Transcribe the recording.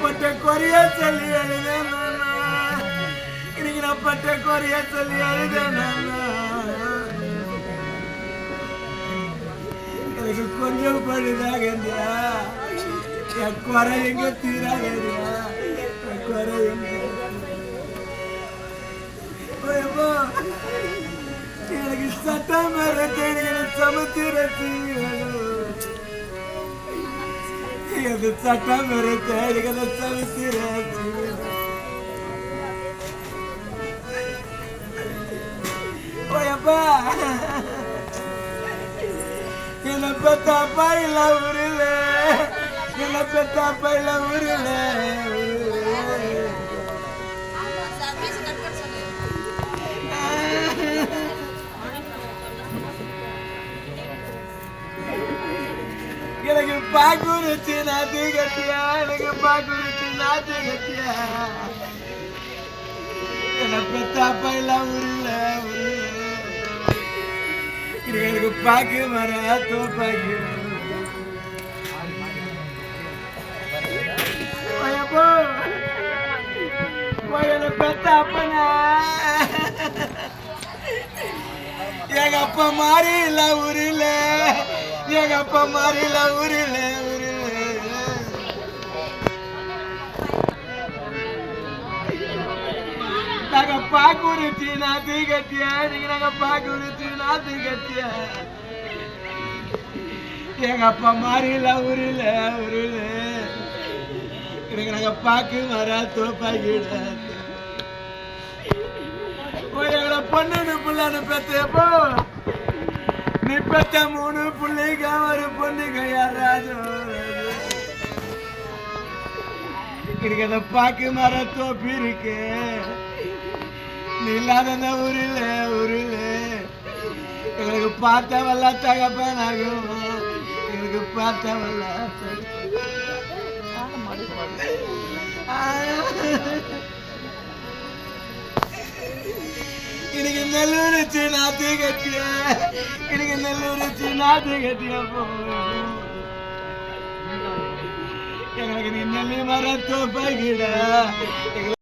பட்ட குறைய சொல்லி அழுதேன் இன்னைக்கு நான். பட்ட குறைய சொல்லி அழுதேன் எனக்கு கொஞ்சம் பழுதாகண்டியா என் குறை எங்க என் குறை எங்க எனக்கு சட்டம் சமத்திரத்து எனக்கு சட்டம் மரத்தை எனக்கு ஓயப்பா. என்ன பெத்தாப்பா இல்ல உருள. என்ன பெத்தாப்பா இல்ல உருள. எனக்கு பாக்குறிச்சு நாத்து கட்டியா? எனக்கு பாக்குறிச்சு நாத்து கட்டியா? என்ன பெத்தாப்பா எல்லாம் உருள உருள. எனக்கு பாக்கு மர தோப்பாக்கு. ஐயப்போ என்ன எங்க அப்பா மாறி இல்ல ஊரில் எங்க அப்பா மாறி இல்ல ஊரில் ஊரில். நாங்க பாக்குறிச்சி நாத்து கட்டியா நீங்க நாங்க பாக்குறிச்சி நாத்து கட்டியா. எங்க அப்பா மாறில உருள உருள எனக்கு நாங்க பாக்கு வர தோப்பாக்கிட போய் எங்களை பொண்ணு புள்ளன்னு பெத்தப்போ நீ மூணு பிள்ளைங்க ஒரு பொண்ணுங்க யாராஜோ எனக்கு அந்த பாக்கு மர தோப்பி இருக்கு நீ இல்லாத உருள உருள எங்களுக்கு பார்த்தவல்ல தகப்பனாகும். எங்களுக்கு பார்த்தவல்ல இன்னைக்கு நெல்லூரிச்சு தீ கட்டிய. இன்னைக்கு நாட்டு கட்டியா கட்டிய எங்களுக்கு நீ நெல்லி மரத்தோ பகிட. எங்களுக்கு